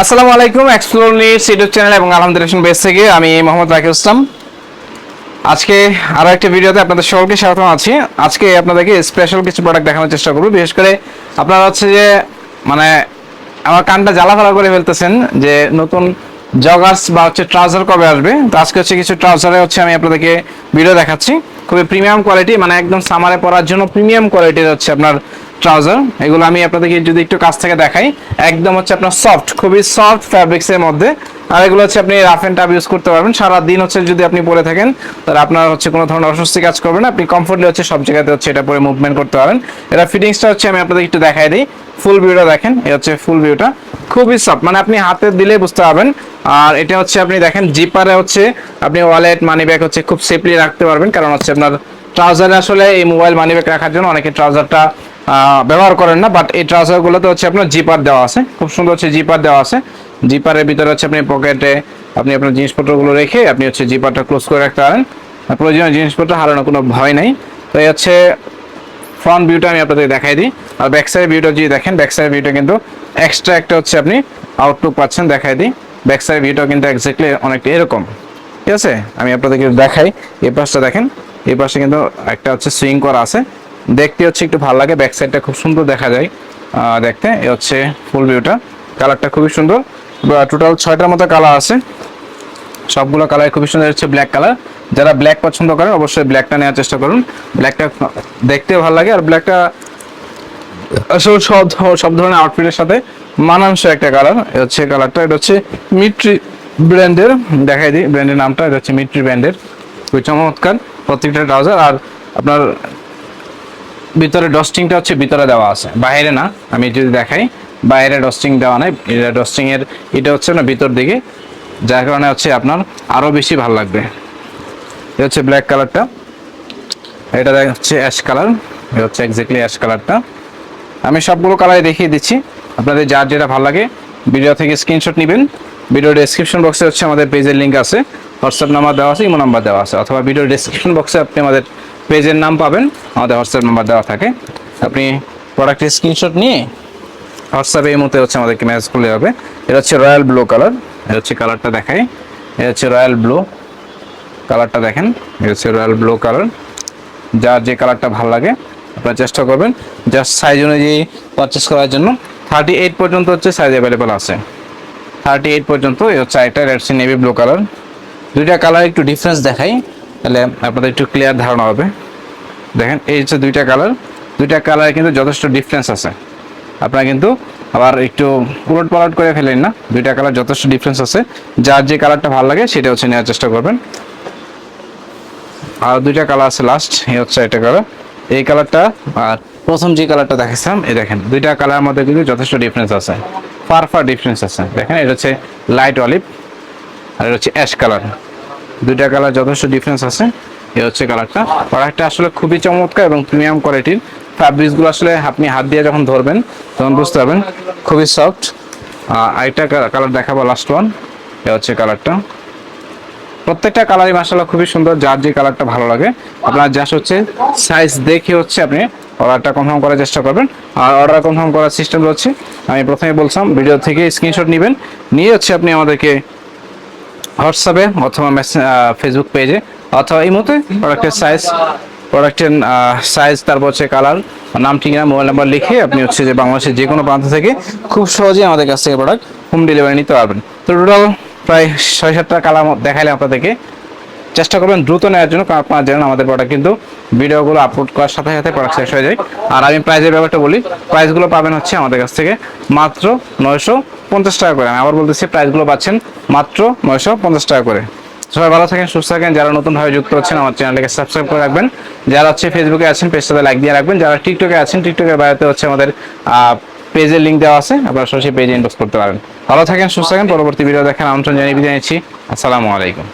আসসালামু আলাইকুম explore news YouTube channel এবং আলহামদুলিল্লাহ বেস থেকে আমি মোহাম্মদ রাকিব ইসলাম। আজকে আরও একটা ভিডিওতে আপনাদের সকলকে স্বাগতম আছি আজকে আপনাদেরকে স্পেশাল কিছু প্রোডাক্ট দেখানোর চেষ্টা করব। বিশেষ করে আপনারা হচ্ছে যে মানে আমার কানটা জ্বালাফালা করে ফেলতেছেন যে নতুন জগার্স বা হচ্ছে ট্রাউজার কবে আসবে। তো আজকে হচ্ছে কিছু ট্রাউজারে হচ্ছে আমি আপনাদেরকে ভিডিও দেখাচ্ছি। খুবই প্রিমিয়াম কোয়ালিটি মানে একদম সামারে পরার জন্য প্রিমিয়াম কোয়ালিটির হচ্ছে আপনার ট্রাউজার এগুলো আমি আপনাদেরকে যদি একটু কাছ থেকে দেখাই, একদম হচ্ছে আপনার সফট খুবই সফট ফ্যাব্রিক্স এর মধ্যে। আর এগুলো হচ্ছে আপনি রাফ এন্ড টাফ ইউজ করতে পারবেন। সারা দিন হচ্ছে যদি আপনি পরে থাকেন, তাহলে আপনার হচ্ছে কোনো ধরনের অস্বস্তি কাজ করবে না। আপনি কমফোর্টলি হচ্ছে সব জায়গাতে হচ্ছে এটা পরে মুভমেন্ট করতে পারেন এটা ফিটিংসটা হচ্ছে আমি আপনাদের একটু দেখাই দিই। ফুল ভিউটা দেখেন, এই হচ্ছে ফুল ভিউটা খুবই সফট মানে আপনি হাতে দিলে বুঝতে পারবেন। আর এটা হচ্ছে আপনি দেখেন জিপারে হচ্ছে আপনি ওয়ালেট মানি ব্যাগ হচ্ছে খুব সেফলি রাখতে পারবেন। কারণ হচ্ছে আপনার ট্রাউজারে আসলে এই মোবাইল মানি ব্যাগ রাখার জন্য অনেকে ট্রাউজারটা ব্যবহার করেন না বাট এই ট্রাউজারগুলোতে হচ্ছে আপনার জিপার দেওয়া আছে। খুব সুন্দর হচ্ছে জিপার দেওয়া আছে। জিপারের ভিতরে হচ্ছে আপনি পকেটে আপনি আপনার জিনিসপত্রগুলো রেখে আপনি হচ্ছে জিপারটা ক্লোজ করে রাখতে পারেন। প্রয়োজনীয় জিনিসপত্র হারানোর কোনো ভয় নেই। তো এই হচ্ছে ফ্রন্ট ভিউটা আমি আপনাদের দেখাই দিই। আর ব্যাক সাইড ভিউটা যদি দেখেন ব্যাক সাইড ভিউটা কিন্তু এক্সট্রা একটা হচ্ছে আপনি আউটলুক পাচ্ছেন দেখাই দিই। ব্যাক সাইড ভিউটা কিন্তু এক্স্যাক্টলি অনেকটা এরকম। ঠিক আছে? আমি আপনাদেরকে দেখাই। এই পাশটা দেখেন। এই পাশে কিন্তু একটা হচ্ছে সুইং করা আছে। দেখতে হচ্ছে একটু ভালো লাগে ব্যাক সাইডটা খুব সুন্দর দেখা যায়। দেখতে, এ হচ্ছে ফুল ভিউটা কালারটা খুবই সুন্দর। টোটাল ছয়টার মতো কালার আছে। সবগুলো কালার খুবই সুন্দর হচ্ছে ব্ল্যাক কালার যারা ব্ল্যাক পছন্দ করেন অবশ্যই ব্ল্যাকটা নেওয়ার চেষ্টা করুন। ব্ল্যাকটা দেখতে ভালো লাগে, আর ব্ল্যাকটা আসলে সব সব ধরনের আউটফিটের সাথে মানানসই একটা কালার হচ্ছে কালারটা এটা হচ্ছে মিট্রি ব্র্যান্ডের, দেখাই দিই, ব্র্যান্ডের নামটা, এটা হচ্ছে মিট্রি ব্র্যান্ডের। খুবই চমৎকার প্রত্যেকটা ট্রাউজার আর আপনার ভিতরে ডস্টিংটা হচ্ছে ভিতরে দেওয়া আছে। বাইরে না, আমি যদি দেখাই, বাইরে ডস্টিং দেওয়া নাই, এটা ডস্টিং এর এটা হচ্ছে না ভিতর দিকে, যার কারণে হচ্ছে আপনার আরও বেশি ভালো লাগবে। এটা হচ্ছে ব্ল্যাক কালারটা এটা হচ্ছে অ্যাশ কালার এটা হচ্ছে এক্স্যাক্টলি অ্যাশ কালারটা আমি সবগুলো কালারে দেখিয়ে দিচ্ছি। আপনাদের যার যেটা ভালো লাগে ভিডিও থেকে স্ক্রিনশট নেবেন। ভিডিও ডেসক্রিপশন বক্সে হচ্ছে আমাদের পেজের লিঙ্ক আছে। হোয়াটসঅ্যাপ নাম্বার দেওয়া আছে ইমো নাম্বার দেওয়া আছে, অথবা ভিডিও ডেসক্রিপশন বক্সে আপনি আমাদের পেজের নাম পাবেন, আমাদের হোয়াটসঅ্যাপ নাম্বার দেওয়া থাকে। আপনি প্রোডাক্টের স্ক্রিনশট নিয়ে হোয়াটসঅ্যাপে এই মুহূর্তে হচ্ছে আমাদেরকে মেসেজ করলে হবে। এটা হচ্ছে রয়্যাল ব্লু কালার এটা হচ্ছে কালারটা দেখাই। এটা হচ্ছে রয়্যাল ব্লু কালারটা দেখেন, এটা হচ্ছে রয়্যাল ব্লু কালার যার যে কালারটা ভালো লাগে, আপনারা চেষ্টা করবেন জাস্ট সাইজ অনুযায়ী পারচেস করার জন্য। থার্টি এইট পর্যন্ত হচ্ছে সাইজ অ্যাভেলেবেল আছে। থার্টি এইট পর্যন্ত, এই হচ্ছে একটা রেডসি নেভি ব্লু কালার দুইটা কালার একটু ডিফারেন্স দেখাই। তাহলে আপনাদের একটু ক্লিয়ার ধারণা হবে। দেখেন, এই হচ্ছে দুইটা কালার দুইটা কালারে কিন্তু যথেষ্ট ডিফারেন্স আছে। আপনারা কিন্তু আবার একটু উলট পালট করে ফেলেন না। দুইটা কালার যথেষ্ট ডিফারেন্স আছে। যার যে কালারটা ভালো লাগে, সেটা হচ্ছে নেওয়ার চেষ্টা করবেন। আর দুইটা কালার আছে লাস্ট এই হচ্ছে একটা কালার এই কালারটা আর প্রথম যে কালারটা দেখাচ্ছিলাম এই দেখেন, দুইটা কালার মধ্যে কিন্তু যথেষ্ট ডিফারেন্স আছে। ফার ফার ডিফারেন্স আছে। দেখেন, এটা হচ্ছে লাইট অলিভ আর এটা হচ্ছে অ্যাশ কালার দুইটা কালার যথেষ্ট ডিফারেন্স আছে। এ হচ্ছে কালারটা প্রোডাক্টটা আসলে খুবই চমৎকার এবং প্রিমিয়াম কোয়ালিটির ফ্যাব্রিক্সগুলো আসলে আপনি হাত দিয়ে যখন ধরবেন, তখন বুঝতে পারবেন খুবই সফট আরেকটা কালার দেখাবো লাস্ট ওয়ান এ হচ্ছে কালারটা প্রত্যেকটা কালারই মাসাল্লাহ খুবই সুন্দর, যার যে কালারটা ভালো লাগে। আপনার জাস্ট হচ্ছে সাইজ দেখে হচ্ছে আপনি অর্ডারটা কনফার্ম করার চেষ্টা করবেন। আর অর্ডার কনফার্ম করার সিস্টেম হচ্ছে, আমি প্রথমে বলছিলাম ভিডিও থেকে স্ক্রিনশট নেবেন। নিয়ে হচ্ছে আপনি আমাদেরকে হোয়াটসঅ্যাপে অথবা ফেসবুক পেজে অথবা এই মতে প্রোডাক্টের সাইজ প্রোডাক্টের সাইজ তারপর হচ্ছে কালার নাম, ঠিকানা মোবাইল নাম্বার লিখে আপনি হচ্ছে যে বাংলাদেশের যে কোনো প্রান্ত থেকে খুব সহজেই আমাদের কাছ থেকে প্রোডাক্ট হোম ডেলিভারি নিতে পারবেন। তো টোটাল প্রায় ছয় সাতটা কালার দেখাইলে আপনাদেরকে। চেষ্টা করবেন দ্রুত নেওয়ার জন্য, কারণ আপনারা জানেন আমাদের প্রোডাক্ট কিন্তু ভিডিওগুলো আপলোড করার সাথে সাথে প্রোডাক্ট শেষ হয়ে যায়। আর আমি প্রাইজের ব্যাপারটা বলি প্রাইসগুলো পাবেন হচ্ছে আমাদের কাছ থেকে মাত্র নয়শো পঞ্চাশ টাকা করে। আমি আবার বলতেছি প্রাইসগুলো পাচ্ছেন মাত্র নয়শো পঞ্চাশ টাকা করে। সবাই ভালো থাকেন, সুস্থ থাকেন। যারা নতুনভাবে যুক্ত হচ্ছেন, আমার চ্যানেলটাকে সাবস্ক্রাইব করে রাখবেন। যারা হচ্ছে ফেসবুকে আছেন পেজটাতে লাইক দিয়ে রাখবেন। যারা টিকটকে আছেন টিকটকের বাইরেতে হচ্ছে আমাদের পেজের লিঙ্ক দেওয়া আছে। আপনারা সরাসরি পেজে ইনবক্স করতে পারেন। ভালো থাকেন, সুস্থ থাকেন। পরবর্তী ভিডিও দেখার আমন্ত্রণ জানিয়ে নিচ্ছি। আসসালামু আলাইকুম।